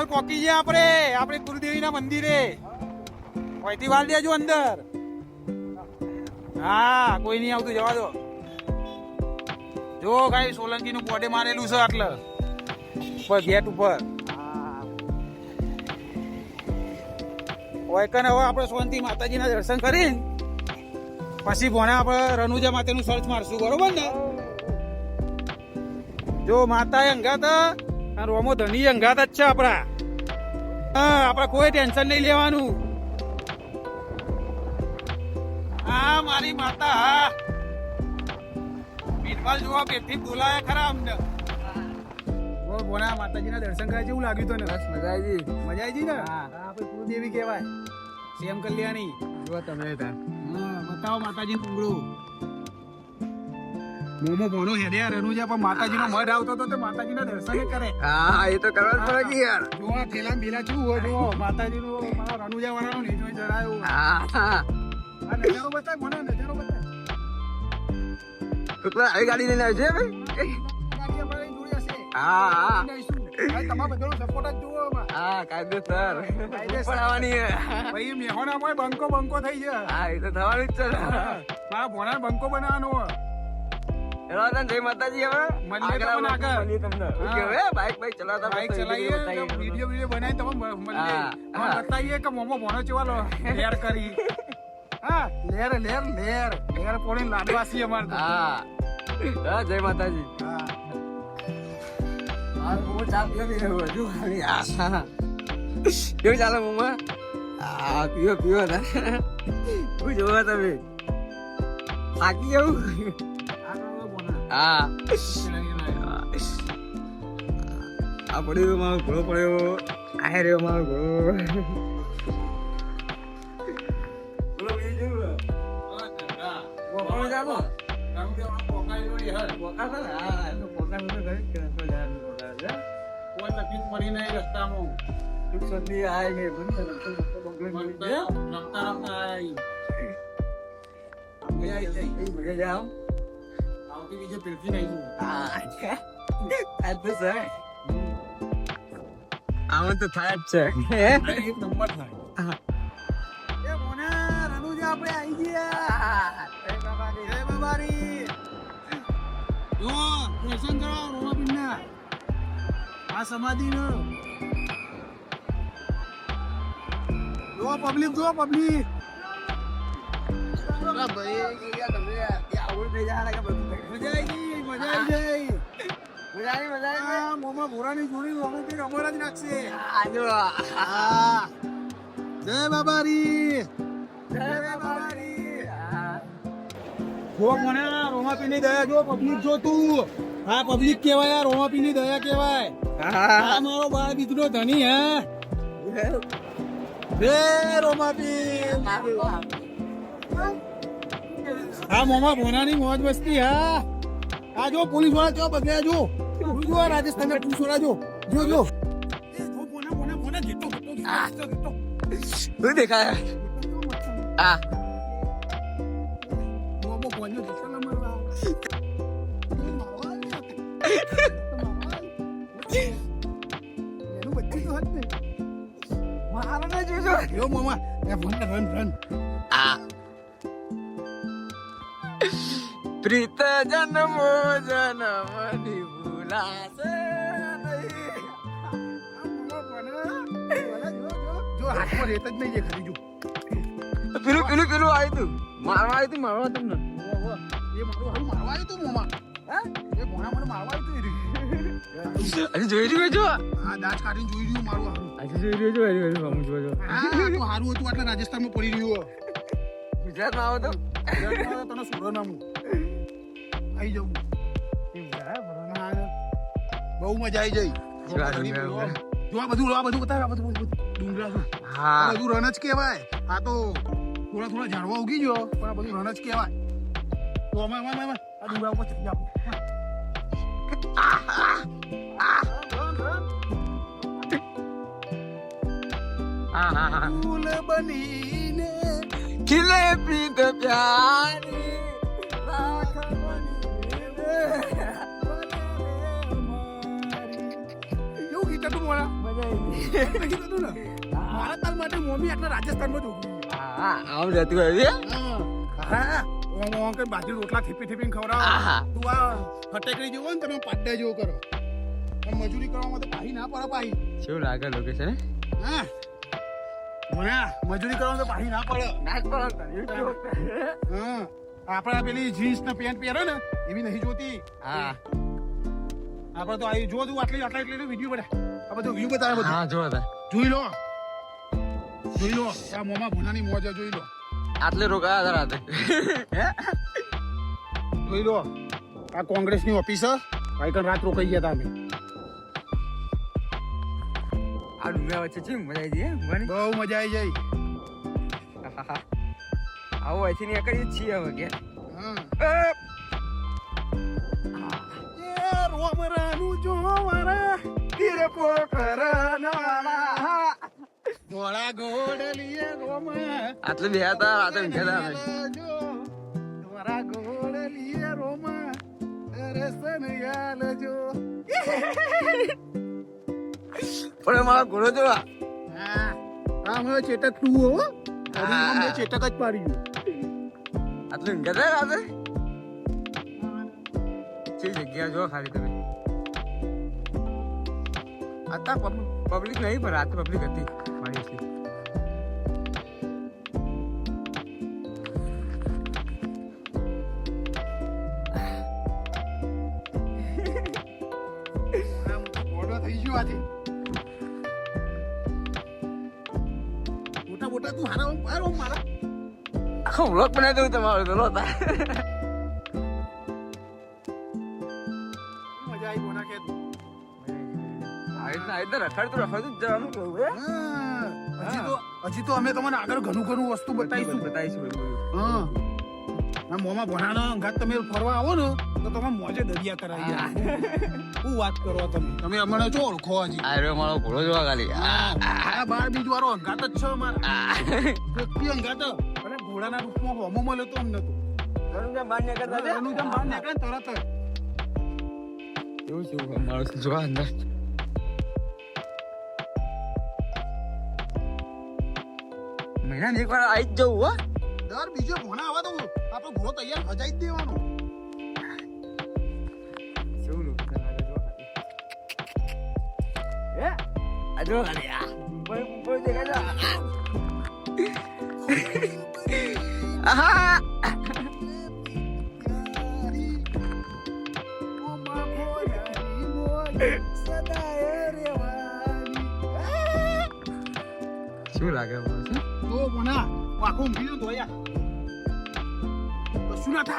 હાલ પોકી ગયા આપણે. આપણે કુલદેવીના મંદિરે. અહીંથી વાળ દેજો અંદર. હા, કોઈ નહીં આવતું, જવા દો. જો કઈ સોલંકી નું બોડે મારેલું છે એટલે ઉપર, ગેટ ઉપર. ઓયકન હવે આપણે શાંતિ માતાજીના દર્શન કરીને પછી ભોણા આપણે રનુજા માટેનું સર્ચ મારશું, બરોબર ને? જો માતા અંગાતા રોમો ધની અંગાત જ છે આપણા. હા આપણે કોઈ ટેન્શન નહીં લેવાનું. હા મારી માતા. હા બિરબલ જોવા પેટથી બોલાયા ખરા અમને. બોના માતાજીના દર્શન કરે જેવું લાગ્યું તને. બસ મજા આવી મજા આવી ને હા. આપણે કુળદેવી કહેવાય. સેમ કલ્યાણી. જો તમે બતાવો માતાજી કુંગળું મોમો ભોનો હેડ્યા રનુજા પણ માતાજીનો મઢ આવતો હતો તે માતાજીના દર્શન કરે. હા એ તો કરવા જ પડે કે યાર. જો આ થેલા બેલા છું હોય જો માતાજીનો મારા રનુજા વાળાનો નીચો જરાયો. હા હા. નજારો બતાય મને નજારો બતાય. તો આવી ગાડી લઈને આવજે ભાઈ. ગાડી અમારે જોડી હશે. હા હા. હા કાયદેસર. છે. ભાઈ મેહોણામાં બંકો બંકો થઈ જાય હા એ તો થવાનું જ છે ને. મારા ભોણા બંકો બનાવવાનો જય માતાજી હવે મળીએ તમને આગળ. મળીએ તમને શું હા. કહેવાય, બાઈક બાઈક ચલાવતા બાઈક ચલાવીએ. વીડિયો વીડિયો બનાવી તમે મળીએ કે મોમો ભોણો ચેવાલો લેર કરી હા લેર લેર લેર લેર પોણી લાડવાસી અમાર તો. હા હા જય માતાજી હા હા હું ચા પીવો પીવો હજુ ખાલી. હા, હા. કેવું ચાલે મોમા આ પીવો પીવો શું તમે થાકી જવું. હા. આ પડ્યો મારો ઘોડો પડ્યો. આ રહ્યો મારો ઘોડો. રમતા રમતા જાય આવતી બીજે નહીં જવું. આ તો સર આમાં તો થાય જ છે એક નંબર થાય એ મોના રનુજા આપણે આવી ગયા જય બાબારી જો દર્શન કરો રોમાપીરના આ સમાધિનો જો પબ્લિક જો પબ્લિક મજા આવી ગઈ મજા આવી ગઈ. આ મોમાં ભોરાની જોડી રોમાપીર અમારા જ નાખશે. હા. જય બાબારી. જય બાબારી. જો મને રોમાપીની દયા જો પબ્લિક જો તું. પબ્લિક કહેવાય આ રોમાપીની દયા કહેવાય. આ મારો બાળ બીજનો ધણી હે. જય. રોમાપી. આ મોમાં ભોનાની મોજ મસ્તી હા. આ જો પોલીસવાળા ચો બગડ્યા જો. જો રાજસ્થાન પોલીસવાળા જો. જો જો. શું દેખાય? આ મારા જોજો. જો મામા. Run run. પ્રીત જન્મો જન્મની ભૂલાશે. જો જ જો પેલું પેલું પેલું આવ્યું તું. મારવા આવ્યું તું મારવા તમને. મારવા આવ્યું તું મોમા હજી જોઈ રહ્યો છો આ દાંત કાઢીને જોઈ રહ્યું મારું હારું જોઈ રહ્યો છો તો હતું એટલે રાજસ્થાનમાં પડી રહ્યું ગુજરાતમાં આવો તો. ગુજરાતમાં તને સુરનામું આવી જવું. બહુ મજા આવી જઈ? જો આ બધું આ બધું બતાવે આ બધું બધું ડુંગરા હા. આ બધું રણ જ કહેવાય. આ તો થોડા થોડા ઝાડવા ઉગી ગયો પણ આ બધું રણ જ કહેવાય. તો અમે અમે અમે આ ડુંગરા ઉપર ચડી જાવ ફૂલ બનીને ખીલે પ્રીત પ્યારી. બનીને બને રે અમારી. કેવું ગીત હતું મોડા મજા નથી થતું ને મારા તાર માટે મોમી આટલા રાજસ્થાનમાં જોવું હા આમ જતું આવ્યું હા ઓમ ઓમ કે રોટલા થીપી થીપીને ખવડાવો. તું આ ફટેકડી જેવો ને તમે પાડ્ડા જેવો કરો. મજૂરી કરવામાં તો પાહી ના પડે પાહી. કેવું લાગે લોકેશન હા. ભણ્યા મજૂરી કરવામાં તો પાહી ના પડે. હા. આપણે પેલી જીન્સ ને પેન્ટ પહેરે ને એવી નહીં જોતી. હા. આપણે તો આ જો તું આટલી આટલા એટલે વીડિયો બધા આ બધું વ્યૂ બતાવે બધું. હા જો હતા જોઈ લો. જોઈ લો. આ મોમાં ભૂનાની મોજ જોઈ લો. આટલે રોકાયા હતા રાતે. જોઈ લો. આ કોંગ્રેસની ઓફિસ ભાઈકન રાત રોકાઈ ગયા હતા અમે. આ ડુંગરા વચ્ચે છે મજા આવી જાય બહુ મજા આવી જાય. આવો અહીંથી નીકળીએ છીએ હવે કે? હા. રોમરાનું જોવારા તીર પોખરનારા ધોળા ઘોડલીએ રોમ. આટલે બે હતા રાતે ઊંઘ્યા હતા રોમ. દર્શન યાલજો પણ મારા ઘોડો જોવા. હા હવે ચેટક તું હો. ચેટક જ પાડી આટલું આટલે ઊંઘ્યા હતા રાતે? જગ્યા જો ખાલી તમે. અત્યારે પબ્લિક નહીં પણ રાતે પબ્લિક હતી મારી એટલી không lót bên đây tôi tao mà tôi lót ta રીતના રખડતું રખડતું જ જવાનું કહું હે? હજી તો હજી તો અમે તમને આગળ ઘણું ઘણું વસ્તુ બતાવીશું. બતાવીશું હા. આ મોમાં ભણાનો અંગાત તમે ફરવા આવો ને તો તમે મોજે દરિયા કરાવી શું વાત કરો તમે? તમે અમને જો ઓળખો હજી. આ મારો ઘોડો જોવા ખાલી. આ બાર બીજ વાળો અંગાત જ છો અમારા. વ્યક્તિ અંગાત? અને ઘોડાના રૂપમાં હોમો મળે તો અમને તો. ઘણું બાર નીકળતા હતા. બાર નીકળે ને તરત એવું છે મારો જોવા અંદર મહિનામાં એક વાર આવી જ જવું હો. દર બીજો ભોણા આવા તો આપણો ઘોડો તૈયાર હજાઈ જ દેવાનો. જો ખાલી. આ ઉપર ઉપર દેખાય આહા. શું લાગે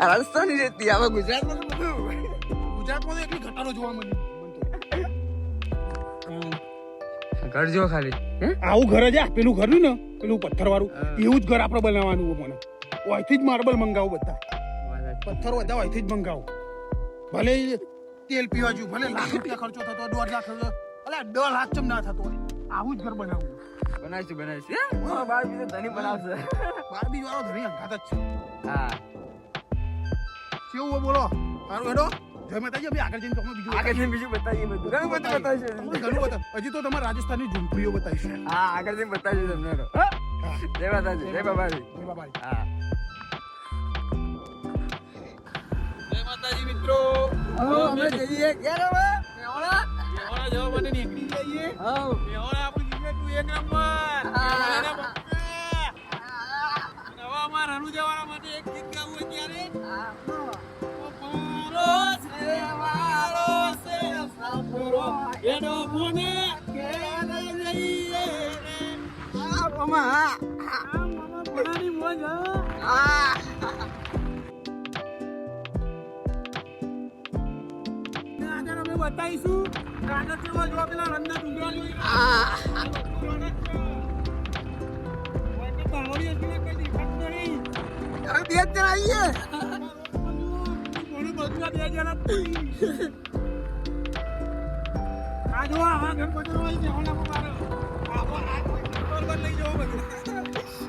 રાજસ્થાની રેતી હવે ગુજરાતમાં ગુજરાતમાં એટલી ઘટાડો જોવા મળ્યો. ઘર જો ખાલી. આવું ઘર જ પેલું ઘર ને? પેલું પથ્થર વાળું એવું જ ઘર આપણે બનાવવાનું મને. અહીંથી જ માર્બલ મંગાવું બધા. પથ્થર બધા અહીંથી જ મંગાવું. ભલે તેલ પીવા જેવું ભલે લાખ રૂપિયા ખર્ચો થતો દોઢ લાખ ખર્ચો ભલે દોઢ લાખ ચમ ના થતો હોય? આવું જ ઘર બનાવું. બનાવીશું બનાવીશું. હું? મારો બાર બીજો ધની બનાવશે. બાર બીજ વાળો ધણી અંગાત જ છે. હા. કેવું બોલો? સારું હેડો. જય માતાજી અમે આગળ જઈને તમને બીજું આગળ બીજું બતાવીએ બધું. ઘણું બધું બતાવીશું ઘણું બતાવ હજી તો તમારે રાજસ્થાનની ઝૂંપડીઓ બતાવીશું. હા આગળ જઈને બતાવીશું તમને? જય માતાજી જય બાબાજી. જય બાબાજી. હા. જય માતાજી મિત્રો. અમે જઈએ. ક્યારે હવે? માટે નીકળી જઈએ. મેહોણા આપણું જીવન એક નંબર. નવા અમાર રણુ જવાના માટે એક ગીત ગાવું હોય ત્યારે મારો અમે બતાવીશું કે આગળ કેવા પેલા રણના ડુંગરા જોઈએ. હા. વાંકે પહાડી હતી ને કઈ દેખાતું નહીં. અરે બે જણા આવીએ. ઘણું બધું આ બે જણા આ જો આવા ઘર બધું હોય છે, હોનામાં આવો આ કોઈ કંટ્રોલ પર લઈ જવો બધું.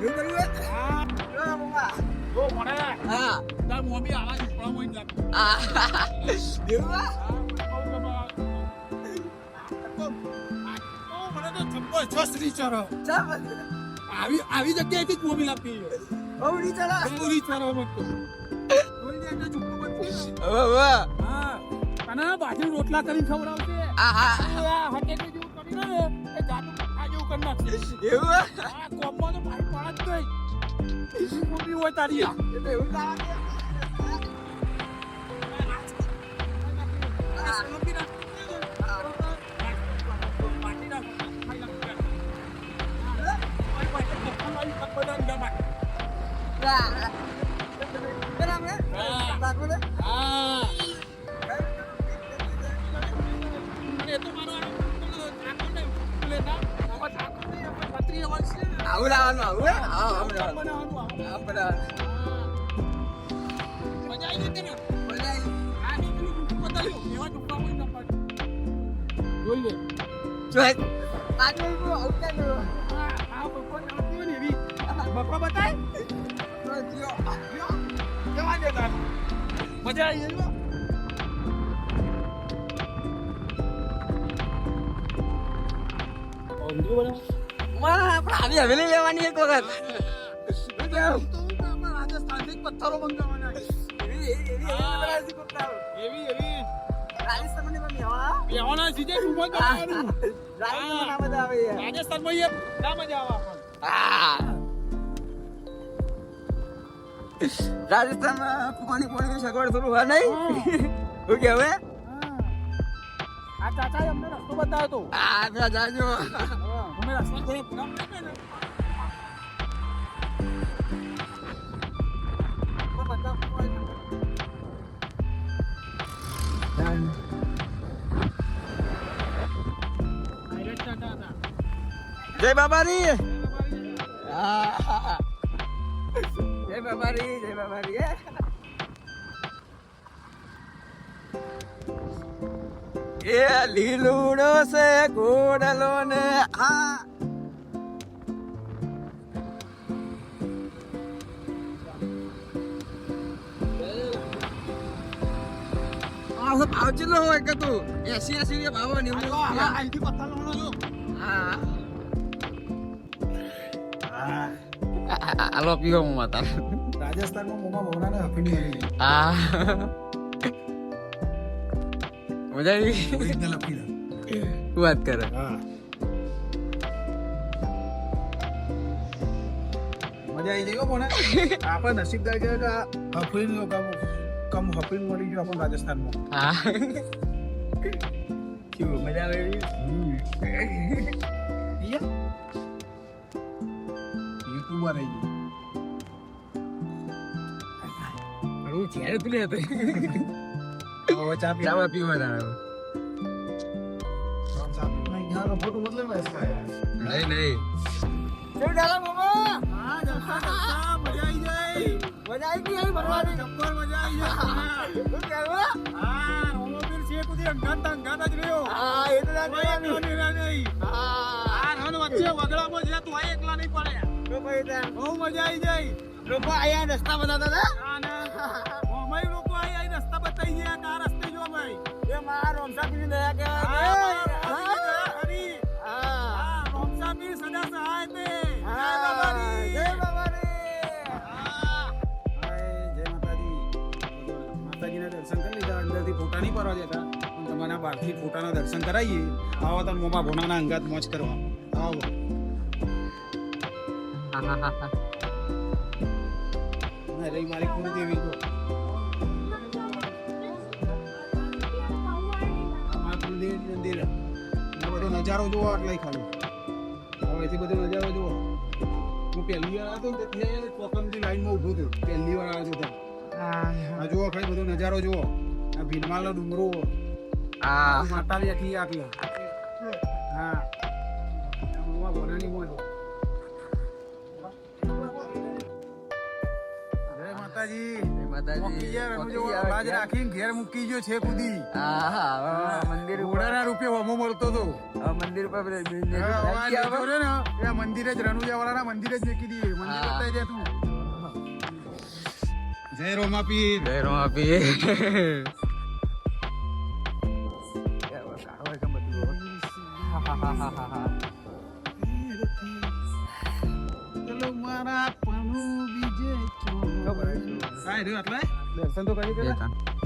એવું કરવું હા, જો મામા. જો મને હા. તાર આવા જ. હા. મને જબરજસ્ત રીચારો આવી આવી જગ્યાએથી જ મોબીલ આપી ચલા. રીચારો મત વાહ વાહ અને બાજુ રોટલા કરીને ખવડાવશે આ હા આ જેવું કરીને ને એ જાદુ આ જેવું કરી નાખશે. એવું? આ? આ તો ભાઈ પાડ જ નહીં મોબી હોય તારી એવું લાગે મજા આવી. આપણે હવેલી લેવાની એક વખત રાજસ્થાનથી પથ્થરો મંગાવવાના એવી- એવી- રાજસ્થાનમાં એ ના મજા આવે રાજસ્થાનમાં પાણી પાણીની સગવડ થોડું હોય નહીં? શું કે હવે? આ ચાચાએ અમને રસ્તો બતાવ્યો હતો. આ પેલા જાજો અમે રસ્તો થોડો પૂરા જય બાબારી આ. જય બાબારી જય બાબારી હે. એ લીલુડો છે ગોડલો ને આ આ તો ભાવ ચેટલો હોય કે તું એસી એસી રૂપિયા ભાવ હોય, આલો પીવો માતા રાજસ્થાનમાં મોમાં ભવનાને હફીની આવી આ મજા આવી ઓરિજિનલ હફીના શું વાત કરે હા મજા આવી ગયો કોને આપણે નસીબદાર કે હફીન કમ કમ હફીન મળી ગયું રાજસ્થાન રાજસ્થાનમાં હા કેવું મજા આવે? યુટ્યુબર આવી ગયું જ્યારે પીલે હતો. હવે ચા પી ચામાં પીવાના ફોટો મતલબ નહીં નહીં. શું ડાલા મામા? હા જલસા મજા આવી જાય. મજા આવી ગઈ ભરવાની? જબ્બર મજા આવી જાય. શું કહેવું? હા રોમોબીર છે કુદી અંગાત અંગાત જ રહ્યો. હા એ તો ના કોઈ નહીં. હા. આ રન વચ્ચે વગડામાં છે તું આ એકલા નહીં પડે. બહુ મજા આવી જાય લોકો અહીંયા રસ્તા બનાવતા હતા? લોકો રસ્તા બતાવી ગયા કે રસ્તે જો ભાઈ. એ મારા દયા. હા સદા સહાય તે. જય બાબારી. જય બાબારી. દર્શન કરી લીધા અંદરથી ફોટા નહીં પાડવા દેતા. પણ તમારા બહારથી ફોટાના દર્શન કરાવીએ. આવો તમે મોમાં ભોનાના અંગાત મોજ કરવા. આવો. મારી આ મંદિર બધો નજારો જોવો એટલે ખાલી. હવેથી બધો નજારો જોવો. હું પહેલી વાર આવ્યો તો ત્યાં કોકમથી લાઈનમાં ઊભો થયો. પહેલી વાર આવ્યો ત્યાં. આ જુઓ ખાલી બધો નજારો જુઓ આ ભીલમાલનો ડુંગરો. હા. માતા બેઠી આટલે હા. માતાજી. માતાજી. રાખીને ઘેર મૂકી ગયો છે કુદી. મંદિર ઉપર રૂપે હોમો મળતો હતો મંદિર રહ્યો ને. મંદિરે જ રણુજા વાળાના મંદિરે જ મૂકી દઈએ. મંદિર બતાવી દે તું. જય રોમાપીર. જય રોમાપી. હા, હા, હા, હા, હા. ચલો મારા પાનું બીજે ચો. ખબર છે. કાંઈ